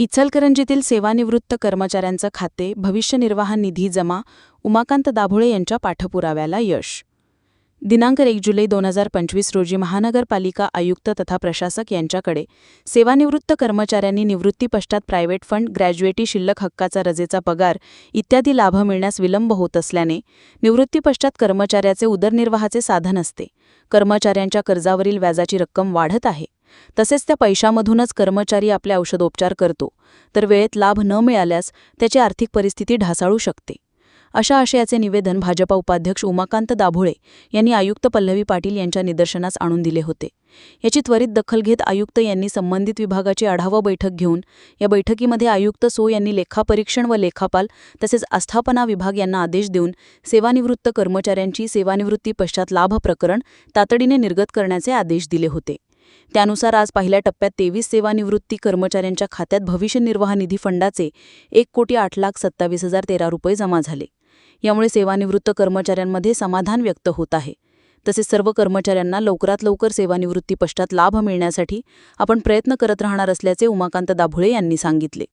इचलकरंजीतील सेवानिवृत्त कर्मचाऱ्यांचं खाते भविष्य निर्वाह निधी जमा उमाकांत दाभोळे यांच्या पाठपुराव्याला यश. दिनांक एक जुलै दोन हजार पंचवीस रोजी महानगरपालिका आयुक्त तथा प्रशासक यांच्याकडे सेवानिवृत्त कर्मचाऱ्यांनी निवृत्तीपश्चात प्रायव्हेट फंड ग्रॅज्युएटी शिल्लक हक्काचा रजेचा पगार इत्यादी लाभ मिळण्यास विलंब होत असल्याने निवृत्तीपश्चात कर्मचाऱ्याचे उदरनिर्वाहाचे साधन असते. कर्मचाऱ्यांच्या कर्जावरील व्याजाची रक्कम वाढत आहे. तसेच त्या पैशामधूनच कर्मचारी आपले औषधोपचार करतो. तर वेळेत लाभ न मिळाल्यास त्याची आर्थिक परिस्थिती ढासाळू शकते. अशा आशयाचे निवेदन भाजपा उपाध्यक्ष उमाकांत दाभोळे यांनी आयुक्त पल्लवी पाटील यांच्या निदर्शनास आणून दिले होते. याची त्वरित दखल घेत आयुक्त यांनी संबंधित विभागाची आढावा बैठक घेऊन या बैठकीमध्ये आयुक्त सो यांनी लेखापरीक्षण व लेखापाल तसेच आस्थापना विभाग यांना आदेश देऊन सेवानिवृत्त कर्मचाऱ्यांची सेवानिवृत्ती पश्चात लाभ प्रकरण तातडीने निर्गत करण्याचे आदेश दिले होते. त्यानुसार आज पहिल्या टप्प्यात तेवीस सेवानिवृत्ती कर्मचाऱ्यांच्या खात्यात भविष्य निर्वाह निधी फंडाचे एक कोटी आठ लाख सत्तावीस हजार तेरा रुपये जमा झाले. यामुळे सेवानिवृत्त कर्मचाऱ्यांमध्ये समाधान व्यक्त होत आहे. तसेच सर्व कर्मचाऱ्यांना लवकरात लवकर सेवानिवृत्ती पश्चात लाभ मिळण्यासाठी आपण प्रयत्न करत राहणार असल्याचे उमाकांत दाभोळे यांनी सांगितले.